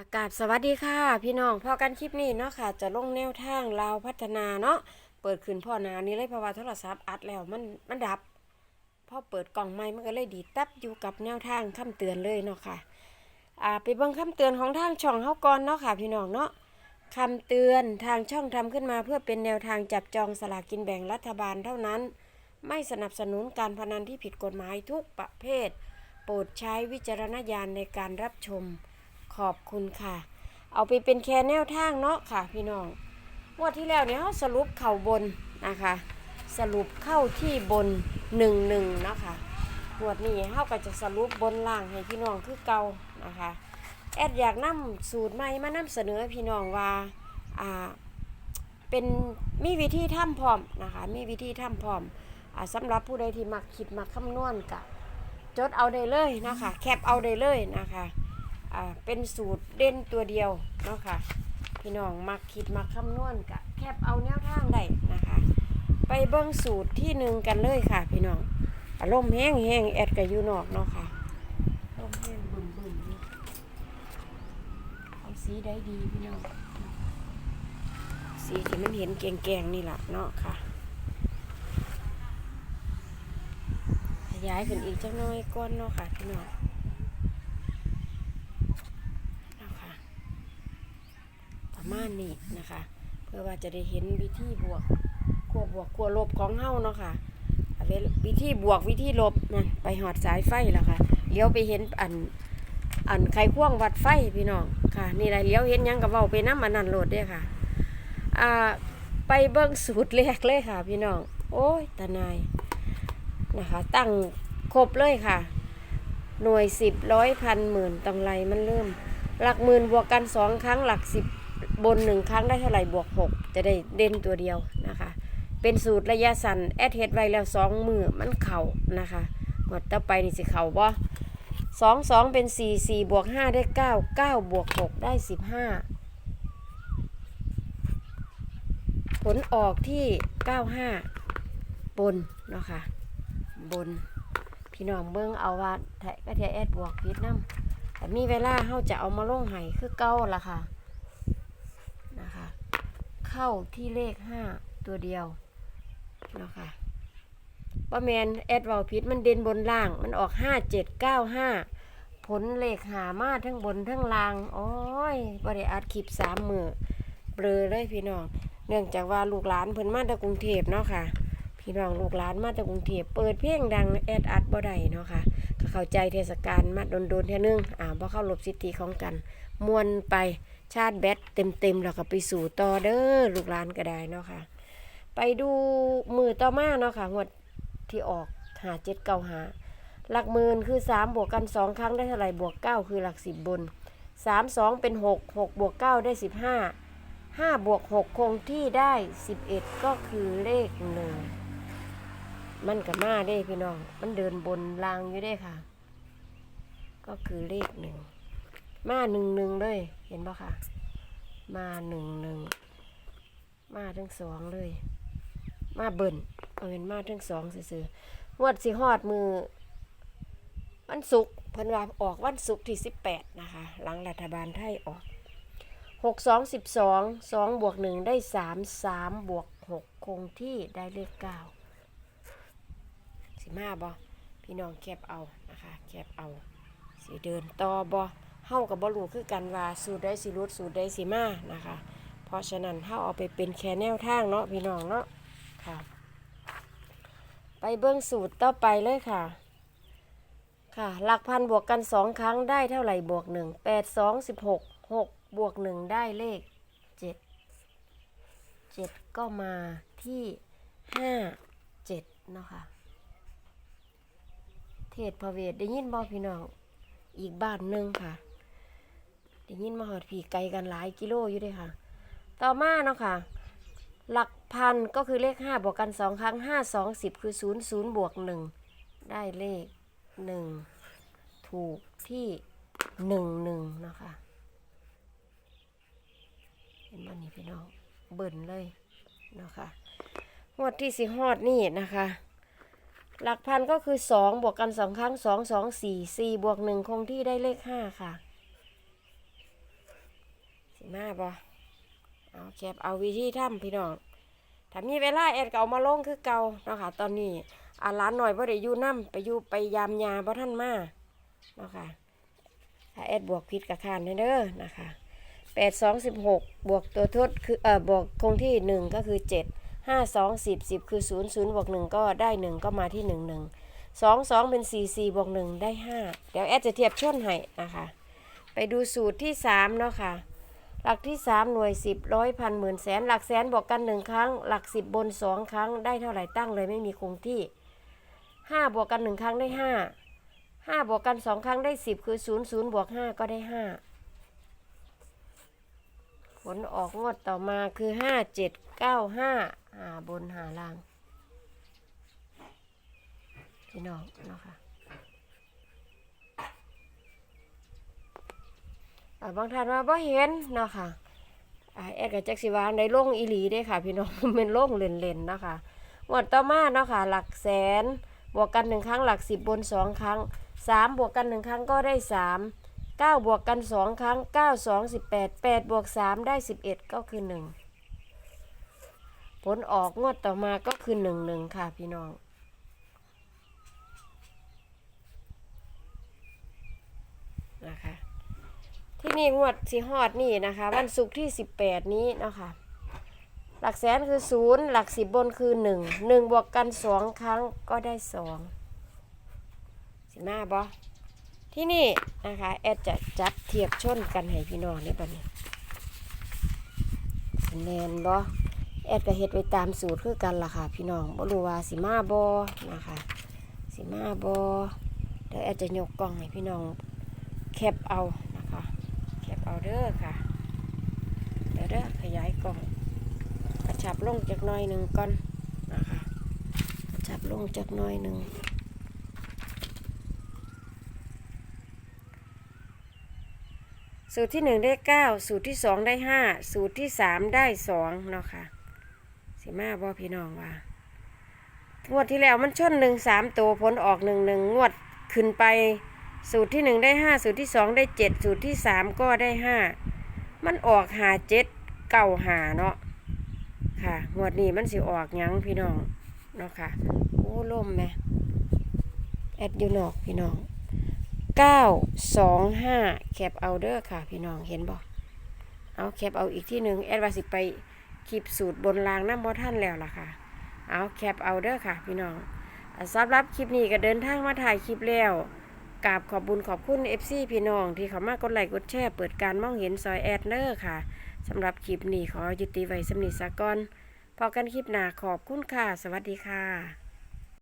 อากาศสวัสดีค่ะ พี่น้องพอกันคลิปนี้เนาะค่ะ จะลงแนวทางลาพัฒนาเนาะเปิดขึ้นพ่อนานี้เลยเพราะว่าโทรศัพท์อัดแล้วมันมันดับพอเปิดกล่องไม้มันก็เลยดีตับอยู่กับแนวทางคำเตือนเลยเนาะค่ะอ่าไปเบิ่งคำเตือนของทางช่องเฮาก่อนเนาะค่ะ พี่น้องเนาะคำเตือนทางช่องทำขึ้นมาเพื่อเป็นแนวทางจับจองสลากกินแบ่งรัฐบาลเท่านั้น ไม่สนับสนุนการพนันที่ผิดกฎหมายทุกประเภท โปรดใช้วิจารณญาณในการรับชม ขอบคุณค่ะ เอาไปเป็นแค่แนวทางเนาะค่ะ พี่น้องงวดที่แล้วเนี่ยเขาสรุปเข่าบนนะคะ สรุปเข้าที่บนหนึ่งหนึ่งเนาะค่ะงวดนี้เขาก็จะสรุปบนล่างให้พี่น้องคือเก่านะคะแอดอยากนำสูตรใหม่มานำเสนอพี่น้องว่าอ่าเป็นมีวิธีทำพร้อมนะคะ มีวิธีทำพร้อมอ่าสำหรับผู้ใดที่มักคิดมักคำนวณกะจดเอาได้เลยนะคะ แคปเอาได้เลยนะคะ อ่าเป็นสูตรเด่นตัวเดียวเนาะค่ะพี่น้องมักคิดมักคำนวณกะแคบเอาแนวทางได้นะคะ ไปเบิ้งสูตรที่หนึ่งกันเลยค่ะ พี่น้องอารมณ์แห้งแห้งแอดกับยูนอกเนาะค่ะอารมณ์แห้งบึมบึมเอาสีได้ดีพี่น้องสีที่มันเห็นแกงๆนี่แหละเนาะค่ะขยายขึ้นอีกจักหน้อยก้อนเนาะค่ะพี่น้อง นะคะประมา ณนี้นะคะ เพื่อว่าจะได้เห็นวิธีบวกขั้วบวกขั้วลบของเฮาเนาะค่ะวิธีบวกวิธีลบนั่นไปหอดสายไฟแล้วค่ะเลี้ยวไปเห็นอันอันไขควงวัดไฟพี่น้องค่ะ นี่แหละเลี้ยวเห็นยังกับเว้าไปน้ำมันนั่นโหลดเด้อค่ะอ่าไปเบิ้งสูตรแรกเลยค่ะ พี่น้องโอ้ยตานายนะคะ ตั้งครบเลยค่ะ หน่วยสิบร้อยพันหมื่นตำไรมันเริ่ม หลักหมื่นบวกกันสองครั้งหลักสิบ บนหนึ่งครั้งได้เท่าไหร่บวกหกจะได้เด่นตัวเดียวนะคะ เป็นสูตรระยะสั้นแอดเฮดไว้แล้วสองมือมันเข่านะคะหมดต่อไปนี่สิเข่าบ่สองสองเป็นสี่สี่บวกห้าได้เก้าเก้าบวกหกได้สิบห้าผลออกที่เก้าห้าบนเนาะค่ะบน พี่น้องเบิ่งเอาว่าแทะก็แทะแอดบวกพิษน้ำแต่มีเวลาเขาจะเอามาลงไห้คือเก้าละค่ะนะคะ เข้าที่เลขห้าตัวเดียวเนาะค่ะป้าแมนแอดเวาพิษมันเด่นบนล่าง มันออกห้าเจ็ดเก้าห้าผลเลขหามาทั้งบนทั้งล่างโอ้ยบริอัดคลิปสามมือเบลอเลยพี่น้อง เนื่องจากว่าลูกหลานเพิ่นมาจากกรุงเทพเนาะค่ะ พี่น้องลูกหลานมาจากกรุงเทพเปิดเพลงดังแอดอัดบ่ได้เนาะค่ะก็เข้าใจเทศกาลมาโดนๆเท่านึงอ่าบ่เข้าหลบสิทธิของกันมวนไป ชาติแบตเต็มๆแล้วก็ไปสู่ต่อเด้อลูกหลานก็ได้เนาะค่ะ ไปดูมือต่อมาเนาะค่ะงวดที่ออกหาเจ็ดเก้าหาหลักหมื่นคือสามบวกกันสองครั้งได้เท่าไหร่บวกเก้าคือหลักสิบบนสามสองเป็นหกหกบวกเก้าได้สิบห้าห้าบวกหกคงที่ได้สิบเอ็ดก็คือเลขหนึ่งมันกับมาได้พี่น้อง มันเดินบนรางอยู่ได้ค่ะ ก็คือเลขหนึ่ง มาหนึ่งหนึ่งเลย เห็นปะคะมาหนึ่งหนึ่งมาทั้งสองเลย มาเบิ่นเอาเป็นมาทั้งสองซื่อๆงวดสิฮอดมือวันศุกร์เพิ่นว่าออกวันศุกร์ที่สิบแปดนะคะ หลังรัฐบาลไทยออกหกสองสิบสองสองบวกหนึ่งได้สามสามบวกหกคงที่ได้เลขเก้าสิมาบ่พี่น้องแคบเอานะคะแคบเอาสิเดินต่อบ่ เฮากับบ่รู้คือกันว่าสูตรใดสิรุดสูตรใดสิมานะคะ เพราะฉะนั้นเฮาเอาไปเป็นแค่แนวทางเนาะพี่น้องเนาะค่ะ ไปเบิ่งสูตรต่อไปเลยค่ะ ค่ะ หลักพันบวกกันสองครั้งได้เท่าไหร่บวกหนึ่งแปดสองสิบหกหกบวกหนึ่งได้เลขเจ็ดเจ็ดก็มาที่ห้าเจ็ดเนาะค่ะ เทศพระเวทได้ยินบ่พี่น้องอีกบ้านหนึ่งค่ะ ได้ยินมาหอดผีไกลกันหลายกิโลอยู่ด้วยค่ะ ต่อมาเนาะค่ะ หลักพันก็คือเลขห้าบวกกันสองครั้งห้าสองสิบคือศูนย์ศูนย์บวกหนึ่งได้เลขหนึ่งถูกที่หนึ่งหนึ่งเนาะคะเห็นมันนี่พี่น้อง เบิ่นเลยเนาะค่ะงวดที่สิฮอดนี่นะคะ หลักพันก็คือสองบวกกันสองครั้งสองสองสี่สี่บวกหนึ่งคงที่ได้เลขห้าค่ะ มาบ่เอาแคปเอาวิธีทำพี่น้องถ้ามีเวลาแอดเก็เอามาลงคือเก่าเนาะค่ะ ตอนนี้อาหลานหน่อยบ่ได้อยู่นํไปอยู่ไปยามยาบ่ท่านมาเนาะค่ะถ้าแอดบวกผิดกับคานเด้อนะคะแปดสองสิบหกบวกตัวทดคือเอ่อบวกคงที่หนึ่งก็คือเจ็ดห้าสองสิบสิบคือศูนย์ศูนย์บวกหนึ่งก็ได้หนึ่งก็มาที่หนึ่งหนึ่งสองสองเป็นสี่สี่บวกหนึ่งได้ห้าเดี๋ยวแอดจะเทียบช่นให้นะคะ ไปดูสูตรที่สามเนาะค่ะ หลักที่สามหน่วยสิบร้อยพันหมื่นแสนหลักแสนบอกกันหนึ่งครั้ง หลักสิบบนสองครั้งได้เท่าไหร่ตั้งเลยไม่มีคงที่ห้าบวกกันหนึ่งครั้งได้ห้าห้าบวกกันสองครั้งได้สิบคือศูนย์ศูนย์บวกห้าก็ได้ห้าผลออกงวดต่อมาคือห้าเจ็ดเก้าห้าหาบนหาล่างพี่น้องเนาะค่ะ อ่า บางท่านว่าบ่เห็นเนาะค่ะแอดกับแจ็คสิวานในโล่งอีหลีเด้ค่ะ พี่น้องเป็นโล่งเล่นๆเนาะค่ะงวดต่อมาเนาะค่ะ หลักแสน บวกกันหนึ่งครั้งหลักสิบบนสองครั้งสามบวกกันหนึ่งครั้งก็ได้สามเก้าบวกกันสองครั้งเก้าสองสิบแปดแปดบวกสามได้สิบเอ็ดก็คือหนึ่งผลออกงวดต่อมาก็คือหนึ่งหนึ่งค่ะพี่น้องนะคะ ที่นี่งวดสีฮอดนี่นะคะ วันศุกร์ที่18นี้เนาะคะหลักแสนคือศูนย์หลักสิบบนคือหนึ่งหนึ่งบวกกันสองครั้งก็ได้สองสิมาบอที่นี่นะคะ แอดจะจับเทียบชนกันให้พี่น้องได้ปะเนี่ยแนนบอแอดก็เฮ็ดไปตามสูตรคือกันล่ะค่ะ พี่น้องบ่รู้ว่าสิมาบอนะคะสิมาบอเดี๋ยวแอดจะยกกล้องให้พี่น้องแคปเอา เอาเด้อค่ะ เดี๋ยวเด้อขยายกล่องกระชับลงจากน้อยหนึ่งก่อนนะคะกระชับลงจากน้อยหนึ่งสูตรที่หนึ่งได้เก้าสูตรที่สองได้ห้าสูตรที่สามได้สองเนาะค่ะสิมาบอพี่น้องว่างวดที่แล้วมันชนหนึ่งสามตัวผลออกหนึ่งหนึ่งงวดขึ้นไป สูตรที่หนึ่งได้ห้าสูตรที่สองได้เจ็ดสูตรที่สามก็ได้ห้ามันออกหาเจ็ดเก่าหาเนาะค่ะงวดนี้มันสิออกยังพี่น้องเนาะค่ะโอ้ล่มไหมแอดยูนอกพี่น้องเก้าสองห้าแคปเอาเด้อค่ะ พี่น้องเห็นบอกเอาแคปเอาอีกที่หนึ่งแอดวาสิไปคลิปสูตรบนรางน้ำบอท่านแล้วล่ะค่ะ เอาแคปเอาเด้อค่ะ พี่น้องสำหรับคลิปนี้ก็เดินทางมาถ่ายคลิปแล้ว กราบขอบบุญขอบคุณ FC พี่น้อง ที่เขามากดไลค์กดแชร์เปิดการมองเห็นซอยแอดเนอร์ค่ะสำหรับคลิปนี้ขอยุติไว้สำนิสากอนพอกันคลิปหน้าขอบคุณค่ะ สวัสดีค่ะ